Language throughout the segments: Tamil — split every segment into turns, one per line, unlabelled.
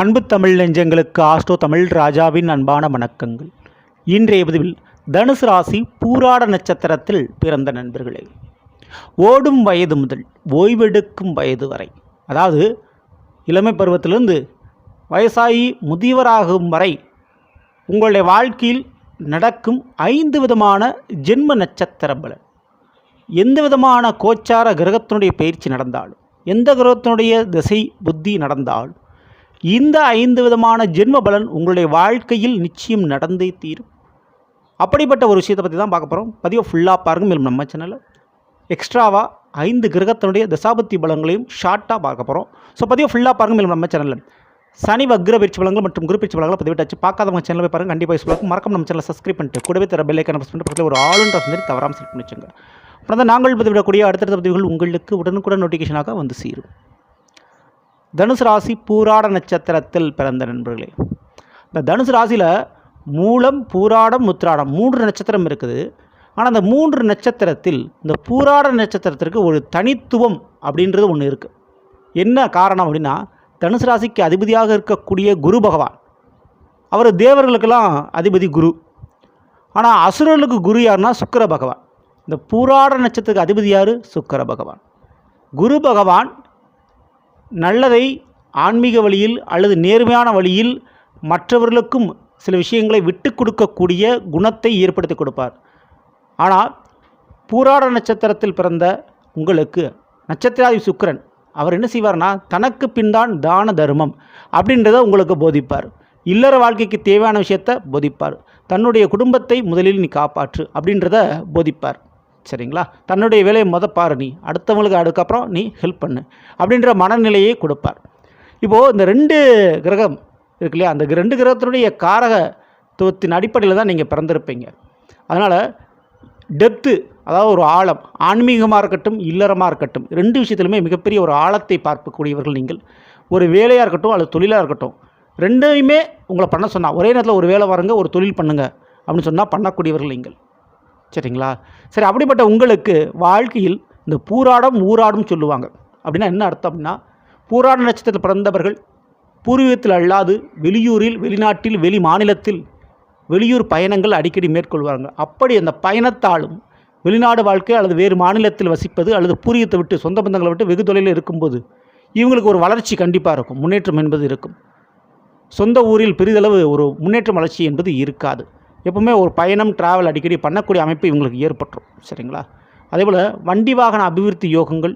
அன்பு தமிழ் நெஞ்சங்களுக்கு ஆஸ்ட்ரோ தமிழ் ராஜாவின் அன்பான வணக்கங்கள். இன்றைய பதிவில் தனுசு ராசி பூராட நட்சத்திரத்தில் பிறந்த நண்பர்களே. ஓடும் வயது முதல் ஓய்வெடுக்கும் வயது வரை அதாவது இளமை பருவத்திலிருந்து வயசாகி முதியவராகும் வரை உங்களுடைய வாழ்க்கையில் நடக்கும் ஐந்து விதமான ஜென்ம நட்சத்திர பலன். எந்த விதமான கோச்சார கிரகத்தினுடைய பயிற்சி நடந்தாலும் எந்த கிரகத்தினுடைய திசை புத்தி நடந்தாலும் இந்த ஐந்து விதமான ஜென்ம பலன் உங்களுடைய வாழ்க்கையில் நிச்சயம் நடந்தே தீரும். அப்படிப்பட்ட ஒரு விஷயத்தை பற்றி தான் பார்க்க போகிறோம் பதிவை ஃபுல்லாக பாருங்க. மேலும் நம்ம சேனலில் எக்ஸ்ட்ராவாக ஐந்து கிரகத்தினுடைய தசாபத்தி பலங்களையும் ஷார்ட்டாக பார்க்க போகிறோம் ஸோ பதிவை ஃபுல்லாக பாருங்கள் மேலும் நம்ம சேனலில் சனி வக்ர பயிற்சி பலங்கள் மற்றும் குரு பயிற்சி பலங்களை பதிவிட்டாச்சு பார்க்காதவங்க சேனலை போய் பாருங்க. கண்டிப்பாக யூஸ்ஃபுல்லாக மறக்காம நம்ம சேனலை சப்ஸ்கிரைப் பண்ணிட்டு கூடவே தர பெல் ப்ரெஸ் பண்ணிட்டு பக்கத்தில் ஒரு ஆளுன்ற சொல்லி தவறாமல் செட் பண்ணி வச்சுங்க. அப்புறம் தான் நாங்கள் பதிவிடக்கூடிய அடுத்தடுத்த பதிவுகள் உங்களுக்கு உடனுக்குடன் நோட்டிஃபிகேஷனாக வந்து சேரும். தனுசு ராசி பூராட நட்சத்திரத்தில் பிறந்த நண்பர்களே. இந்த தனுசு ராசியில் மூலம் பூராடம் முத்திராடம் மூன்று நட்சத்திரம் இருக்குது. ஆனால் அந்த மூன்று நட்சத்திரத்தில் இந்த பூராட நட்சத்திரத்திற்கு ஒரு தனித்துவம் அப்படின்றது ஒன்று இருக்குது என்ன காரணம் அப்படின்னா தனுசு ராசிக்கு அதிபதியாக இருக்கக்கூடிய குரு பகவான். அவர் தேவர்களுக்கெல்லாம் அதிபதி குரு. ஆனால் அசுரர்களுக்கு குரு யாருன்னா சுக்கர பகவான். இந்த பூராட நட்சத்திரத்துக்கு அதிபதி யார்? சுக்கர பகவான். குரு பகவான் நல்லதை ஆன்மீக வழியில் அல்லது நேர்மையான வழியில் மற்றவர்களுக்கும் சில விஷயங்களை விட்டு கொடுக்கக்கூடிய குணத்தை ஏற்படுத்தி கொடுப்பார். ஆனால் பூராட நட்சத்திரத்தில் பிறந்த உங்களுக்கு நட்சத்திராதி சுக்கிரன் அவர் என்ன செய்வார்னா தனக்கு பின்தான் தான தர்மம் அப்படின்றத உங்களுக்கு போதிப்பார். இல்லற வாழ்க்கைக்கு தேவையான விஷயத்தை போதிப்பார். தன்னுடைய குடும்பத்தை முதலில் நீ காப்பாற்று அப்படின்றத போதிப்பார். சரிங்களா? தன்னுடைய வேலையை மொதல் பாரு நீ. அடுத்தவங்களுக்கு அதுக்கப்புறம் நீ ஹெல்ப் பண்ணு. அப்படின்ற மனநிலையை கொடுப்பார். இப்போது இந்த ரெண்டு கிரகம் இருக்கு இல்லையா? அந்த ரெண்டு கிரகத்தினுடைய காரகத்துவத்தின் அடிப்படையில் தான் நீங்கள் பிறந்திருப்பீங்க. அதனால் டெப்த்து அதாவது ஒரு ஆழம் ஆன்மீகமாக இருக்கட்டும் இல்லறமாக இருக்கட்டும் ரெண்டு விஷயத்துலையுமே மிகப்பெரிய ஒரு ஆழத்தை பார்க்கக்கூடியவர்கள் நீங்கள். ஒரு வேலையாக இருக்கட்டும் அல்லது தொழிலாக இருக்கட்டும் ரெண்டையுமே உங்களை பண்ண சொன்னால் ஒரே நேரத்தில் ஒரு வேலை வரங்க ஒரு தொழில் பண்ணுங்க அப்படின்னு சொன்னால் பண்ணக்கூடியவர்கள் நீங்கள். சரிங்களா? சரி அப்படிப்பட்ட உங்களுக்கு வாழ்க்கையில் இந்த பூராடம் ஊராடும் சொல்லுவாங்க. அப்படின்னா என்ன அர்த்தம் அப்படின்னா பூராட நட்சத்திரத்தில் பிறந்தவர்கள் பூர்வீகத்தில் அல்லாது வெளியூரில் வெளிநாட்டில் வெளி மாநிலத்தில் வெளியூர் பயணங்கள் அடிக்கடி மேற்கொள்வாங்க. அப்படி அந்த பயணத்தாலும் வெளிநாடு வாழ்க்கை அல்லது வேறு மாநிலத்தில் வசிப்பது அல்லது பூர்வீகத்தை விட்டு சொந்த பந்தங்களை விட்டு வெகு தொலைவில் இருக்கும்போது இவங்களுக்கு ஒரு வளர்ச்சி கண்டிப்பாக இருக்கும். முன்னேற்றம் என்பது இருக்கும். சொந்த ஊரில் பெரிதளவு ஒரு முன்னேற்றம் வளர்ச்சி என்பது இருக்காது. எப்பவுமே ஒரு பயணம் ட்ராவல் அடிக்கடி பண்ணக்கூடிய அமைப்பு இவங்களுக்கு ஏற்பட்டுரும். சரிங்களா? அதேபோல் வண்டி வாகன அபிவிருத்தி யோகங்கள்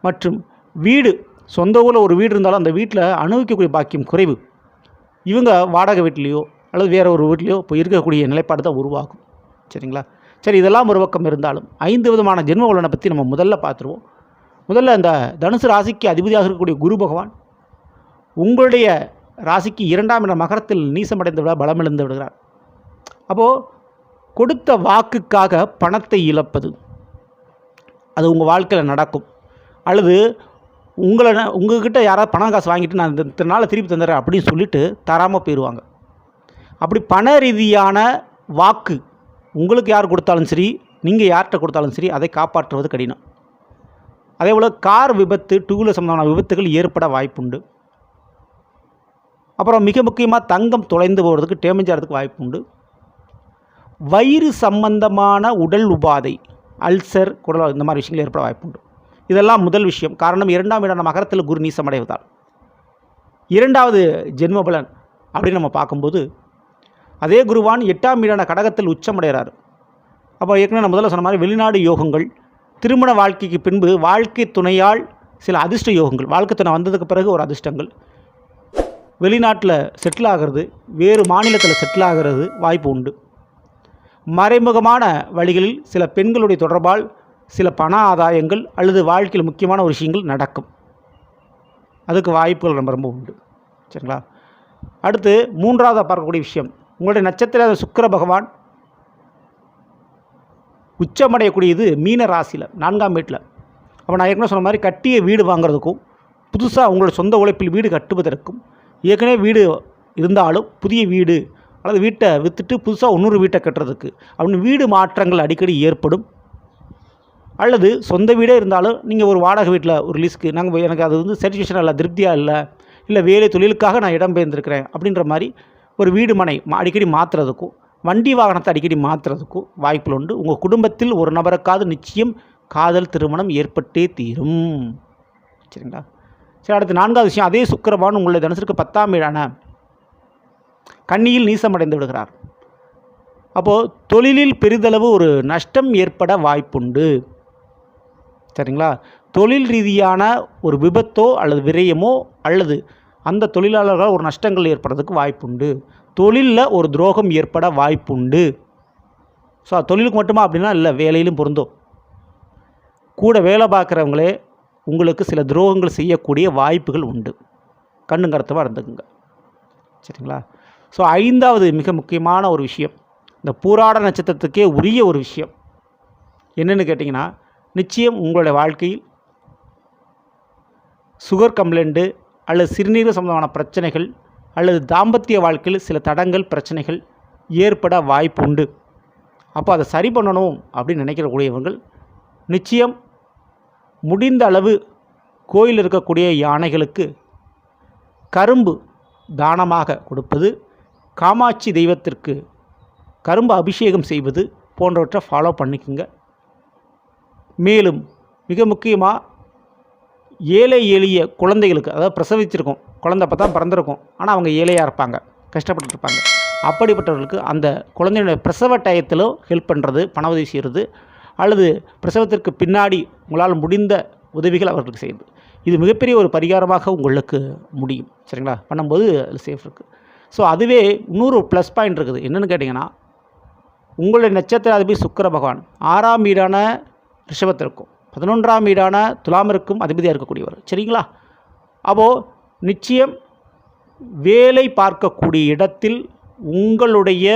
மற்றும் வீடு சொந்த ஊரில் ஒரு வீடு இருந்தாலும் அந்த வீட்டில் அனுபவிக்கக்கூடிய பாக்கியம் குறைவு. இவங்க வாடகை வீட்லேயோ அல்லது வேறு ஒரு வீட்லேயோ இப்போ இருக்கக்கூடிய நிலைப்பாடு தான் உருவாகும். சரிங்களா? சரி இதெல்லாம் ஒரு பக்கம் இருந்தாலும் ஐந்து விதமான ஜென்ம வளனை பற்றி நம்ம முதல்ல பார்த்துருவோம். முதல்ல அந்த தனுசு ராசிக்கு அதிபதியாக இருக்கக்கூடிய குரு பகவான் உங்களுடைய ராசிக்கு இரண்டாம் இடம் மகரத்தில் நீசமடைந்து விட பலமிழந்து விடுகிறார். அப்போது கொடுத்த வாக்குக்காக பணத்தை இழப்பது. அது உங்கள் வாழ்க்கையில் நடக்கும். அல்லது உங்களை உங்ககிட்ட யாராவது பணம் காசு வாங்கிட்டு நான் இந்த நாளை திருப்பி தந்துடுறேன் அப்படின்னு சொல்லிட்டு தராமல் போயிடுவாங்க அப்படி பண ரீதியான வாக்கு உங்களுக்கு யார் கொடுத்தாலும் சரி நீங்கள் யார்கிட்ட கொடுத்தாலும் சரி அதை காப்பாற்றுவது கடினம். அதே போல் கார் விபத்து டூ வீலர் சம்பந்தமான விபத்துகள் ஏற்பட வாய்ப்புண்டு. அப்புறம் மிக முக்கியமாக தங்கம் தொலைந்து போகிறதுக்கு டேமேஜ் ஆகிறதுக்கு வாய்ப்புண்டு. வயிறு சம்பந்தமான உடல் உபாதை அல்சர் குடல் இந்த மாதிரி விஷயங்கள் ஏற்பட வாய்ப்புண்டு இதெல்லாம் முதல் விஷயம். காரணம் இரண்டாம் இடம் மகரத்தில் குரு நீசமடைவதால் இரண்டாவது ஜென்மபலன் அப்படின்னு நம்ம பார்க்கும்போது அதே குருவான் எட்டாம் வீடான கடகத்தில் உச்சமடைகிறார் அப்போ ஏற்கனவே நான் முதல்ல சொன்ன மாதிரி வெளிநாடு யோகங்கள் திருமண வாழ்க்கைக்கு பின்பு வாழ்க்கை துணையால் சில அதிர்ஷ்ட யோகங்கள் வாழ்க்கை துணை வந்ததுக்கு பிறகு ஒரு அதிர்ஷ்டங்கள். வெளிநாட்டில் செட்டில் ஆகிறது வேறு மாநிலத்தில் செட்டில் ஆகிறது வாய்ப்பு உண்டு. மறைமுகமான வழிகளில் சில பெண்களுடைய தொடர்பால் சில பண ஆதாயங்கள் அல்லது வாழ்க்கையில் முக்கியமான ஒரு விஷயங்கள் நடக்கும். அதுக்கு வாய்ப்புகள் ரொம்ப ரொம்ப உண்டு. சரிங்களா? அடுத்து மூன்றாவதாக பார்க்கக்கூடிய விஷயம். உங்களுடைய நட்சத்திர சுக்கிர பகவான் உச்சமடையக்கூடியது மீன ராசியில் நான்காம் வீட்டில். அப்போ நான் ஏற்கனவே சொன்ன மாதிரி கட்டிய வீடு வாங்குறதுக்கும் புதுசாக உங்களோட சொந்த உழைப்பில் வீடு கட்டுவதற்கும் ஏற்கனவே வீடு இருந்தாலும் புதிய வீடு அல்லது வீட்டை விற்றுட்டு புதுசாக இன்னொரு வீட்டை கட்டுறதுக்கு அப்படின்னு வீடு மாற்றங்கள் அடிக்கடி ஏற்படும். அல்லது சொந்த வீடே இருந்தாலும் நீங்கள் ஒரு வாடகை வீட்டில் ஒரு லீஸ்க்கு நாங்கள் எனக்கு அது வந்து சாட்டிஸ்ஃபேக்ஷனாக இல்லை திருப்தியாக இல்லை இல்லை வேலை தொழிலுக்காக நான் இடம் பெயர்ந்திருக்கிறேன் அப்படின்ற மாதிரி ஒரு வீடு மனை அடிக்கடி மாற்றுறதுக்கும் வண்டி வாகனத்தை அடிக்கடி மாற்றுறதுக்கும் வாய்ப்புகள் உண்டு. உங்கள் குடும்பத்தில் ஒரு நபருக்காவது நிச்சயம் காதல் திருமணம் ஏற்பட்டே தீரும். சரிங்களா? சரி அடுத்து நான்காவது விஷயம் அதே சுக்கிரபான் உங்களுடைய தனுசுக்கு பத்தாம் வீடான கண்ணியில் நீசமடைந்து விடுகிறார். அப்போது தொழிலில் பெரிதளவு ஒரு நஷ்டம் ஏற்பட வாய்ப்புண்டு. சரிங்களா? தொழில் ரீதியான ஒரு விபத்தோ அல்லது விரயமோ அல்லது அந்த தொழிலாளர்களால் ஒரு நஷ்டங்கள் ஏற்படுறதுக்கு வாய்ப்புண்டு. தொழிலில் ஒரு துரோகம் ஏற்பட வாய்ப்புண்டு. ஸோ தொழிலுக்கு மட்டுமா அப்படின்னா இல்லை வேலையிலும் பொருந்தும். கூட வேலை பார்க்குறவங்களே உங்களுக்கு சில துரோகங்கள் செய்யக்கூடிய வாய்ப்புகள் உண்டு. கண்ணுங்கரத்தமாக இருந்துக்குங்க. சரிங்களா? ஸோ ஐந்தாவது மிக முக்கியமான ஒரு விஷயம் இந்த பூராட நட்சத்திரத்துக்கே உரிய ஒரு விஷயம். என்னென்னு கேட்டிங்கன்னா நிச்சயம் உங்களுடைய வாழ்க்கையில் சுகர் கம்ப்ளைண்ட்டு அல்லது சிறுநீர் சம்பந்தமான பிரச்சனைகள் அல்லது தாம்பத்திய வாழ்க்கையில் சில தடங்கள் பிரச்சனைகள் ஏற்பட வாய்ப்பு உண்டு. அப்போ அதை சரி பண்ணணும் அப்படின்னு நினைக்கிறக்கூடியவர்கள் நிச்சயம் முடிந்த அளவு கோயில் இருக்கக்கூடிய யானைகளுக்கு கரும்பு தானமாக கொடுப்பது காமாட்சி தெய்வத்திற்கு கரும்பு அபிஷேகம் செய்வது போன்றவற்றை ஃபாலோ பண்ணிக்கோங்க. மேலும் மிக முக்கியமாக ஏழை எளிய குழந்தைகளுக்கு அதாவது பிரசவிச்சிருக்கோம் குழந்தை அப்போ தான் பிறந்திருக்கும் ஆனால் அவங்க ஏழையாக இருப்பாங்க கஷ்டப்பட்டுட்டு இருப்பாங்க. அப்படிப்பட்டவர்களுக்கு அந்த குழந்தையுடைய பிரசவ டயத்திலும் ஹெல்ப் பண்ணுறது பண உதவி செய்கிறது அல்லது பிரசவத்திற்கு பின்னாடி உங்களால் முடிந்த உதவிகள் அவர்களுக்கு செய்யுது இது மிகப்பெரிய ஒரு பரிகாரமாக உங்களுக்கு முடியும். சரிங்களா? பண்ணும்போது அது சேஃப் இருக்குது ஸோ அதுவே இன்னொரு ப்ளஸ் பாயிண்ட் இருக்குது. என்னென்னு கேட்டிங்கன்னா உங்களுடைய நட்சத்திராதிபதி சுக்கர பகவான். ஆறாம் வீடான ரிஷபத்திற்கும் பதினொன்றாம் வீடான துலாமருக்கும் அதிபதியாக இருக்கக்கூடியவர். சரிங்களா? அப்போது நிச்சயம் வேலை பார்க்கக்கூடிய இடத்தில் உங்களுடைய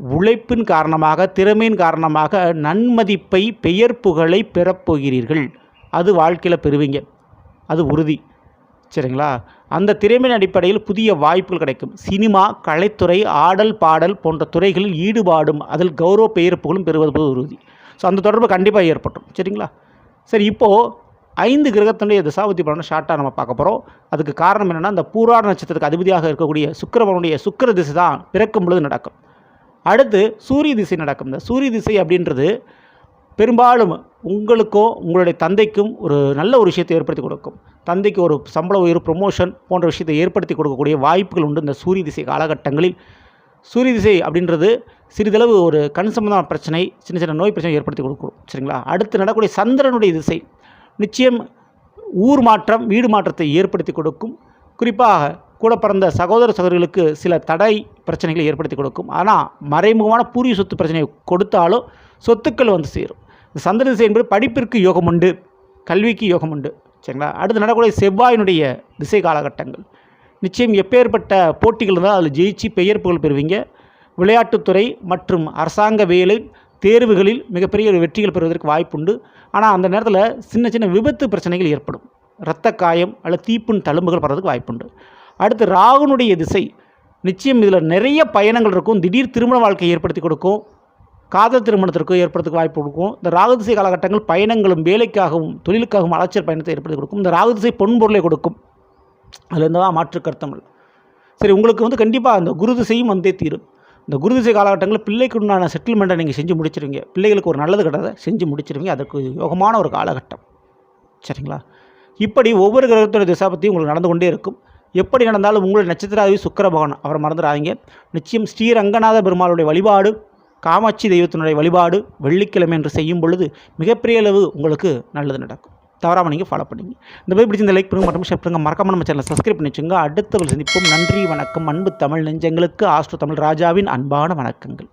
உழைப்பின் காரணமாக திறமையின் காரணமாக நன்மதிப்பை பெயர் புகழை பெறப்போகிறீர்கள். அது வாழ்க்கையில் பெறுவீங்க. அது உறுதி. சரிங்களா? அந்த திறமையின் அடிப்படையில் புதிய வாய்ப்புகள் கிடைக்கும். சினிமா கலைத்துறை ஆடல் பாடல் போன்ற துறைகளில் ஈடுபாடும் அதில் கௌரவ பெயர் புகழும் பெறுவது உறுதி. ஸோ அந்த தொடர்பு கண்டிப்பாக ஏற்பட்டும் சரிங்களா? சரி இப்போது ஐந்து கிரகத்தினுடைய தசாபதி பலனை ஷார்ட்டாக நம்ம பார்க்க போகிறோம் அதுக்கு காரணம் என்னென்னா அந்த பூராட நட்சத்திரத்துக்கு அதிபதியாக இருக்கக்கூடிய சுக்கரவனுடைய சுக்கிர திசை தான் பிறக்கும் பொழுது நடக்கும். அடுத்து சூரிய திசை நடக்கும். இந்த சூரிய திசை அப்படின்றது பெரும்பாலும் உங்களுக்கும் உங்களுடைய தந்தைக்கும் ஒரு நல்ல ஒரு விஷயத்தை ஏற்படுத்தி கொடுக்கும். தந்தைக்கு ஒரு சம்பள உயர்வு ப்ரொமோஷன் போன்ற விஷயத்தை ஏற்படுத்தி கொடுக்கக்கூடிய வாய்ப்புகள் உண்டு இந்த சூரிய திசை காலகட்டங்களில். சூரிய திசை அப்படின்றது சிறிதளவு ஒரு கண் சம்பந்தமான பிரச்சனை சின்ன சின்ன நோய் பிரச்சனை ஏற்படுத்தி கொடுக்கும் சரிங்களா? அடுத்து நடக்கூடிய சந்திரனுடைய திசை. நிச்சயம் ஊர் மாற்றம் வீடு மாற்றத்தை ஏற்படுத்தி கொடுக்கும். குறிப்பாக கூட பிறந்த சகோதர சகோதரிகளுக்கு சில தடை பிரச்சனைகளை ஏற்படுத்தி கொடுக்கும். ஆனால் மறைமுகமான பூர்வீக சொத்து பிரச்சனையை கொடுத்தாலும் சொத்துக்கள் வந்து சேரும். சந்திர திசை என்பது படிப்பிற்கு யோகம் உண்டு கல்விக்கு யோகம் உண்டு சரிங்களா? அடுத்து நடக்கக்கூடிய செவ்வாயினுடைய திசை காலகட்டங்கள். நிச்சயம் எப்பேற்பட்ட போட்டிகள் இருந்தால் அதில் ஜெயிச்சு பெயர் புகழ் பெறுவீங்க விளையாட்டுத்துறை மற்றும் அரசாங்க வேலை தேர்வுகளில் மிகப்பெரிய ஒரு வெற்றிகள் பெறுவதற்கு வாய்ப்புண்டு. ஆனால் அந்த நேரத்தில் சின்ன சின்ன விபத்து பிரச்சனைகள் ஏற்படும். இரத்த காயம் அல்லது தீப்புண் தழும்புகள் படுறதுக்கு வாய்ப்புண்டு. அடுத்து ராகுனுடைய திசை. நிச்சயம் இதில் நிறைய பயணங்கள் இருக்கும். திடீர் திருமண வாழ்க்கையை ஏற்படுத்தி கொடுக்கும். காதல் திருமணத்திற்கு ஏற்படுறதுக்கு வாய்ப்பு கொடுக்கும். இந்த ராகுதிசை காலகட்டங்கள் பயணங்களும் வேலைக்காகவும் தொழிலுக்காகவும் அலைச்சல் பயணத்தை ஏற்படுத்தி கொடுக்கும். இந்த ராகுதிசை பொன்பொருளை கொடுக்கும். அதில் இருந்தால் மாற்று கருத்தங்கள் சரி உங்களுக்கு வந்து கண்டிப்பாக அந்த குரு திசையும் வந்தே தீரும். இந்த குரு திசை காலகட்டங்களில் பிள்ளைக்கு உண்டான செட்டில்மெண்ட்டை நீங்கள் செஞ்சு முடிச்சிருவீங்க. பிள்ளைகளுக்கு ஒரு நல்லது கிடையாது செஞ்சு முடிச்சிருவீங்க. அதற்கு யோகமான ஒரு காலகட்டம். சரிங்களா? இப்படி ஒவ்வொரு கிரகத்தோட திசா பற்றியும் உங்களுக்கு நடந்து கொண்டே இருக்கும். எப்படி நடந்தாலும் உங்களுடைய நட்சத்திராதி சுக்கர பகவான் அவரை மறந்துடாதீங்க. நிச்சயம் ஸ்ரீரங்கநாத பெருமாளுடைய வழிபாடு காமாட்சி தெய்வத்தினுடைய வழிபாடு வெள்ளிக்கிழமை என்று செய்யும் பொழுது மிகப்பெரிய அளவு உங்களுக்கு நல்லது நடக்கும். தவறாமல் நீங்கள் ஃபாலோ பண்ணுங்கள் இந்த மாதிரி பிடிச்ச இந்த லைக் பண்ணுங்க மற்றும் ஷேர் பண்ணுங்க. மறக்காம நம்ம சேனலை சப்ஸ்கிரைப் பண்ணி வச்சுங்க. அடுத்தவர்கள் சந்திப்போம். நன்றி வணக்கம். அன்பு தமிழ் நெஞ்சங்களுக்கு ஆஸ்ட்ரோ தமிழ் ராஜாவின் அன்பான வணக்கங்கள்.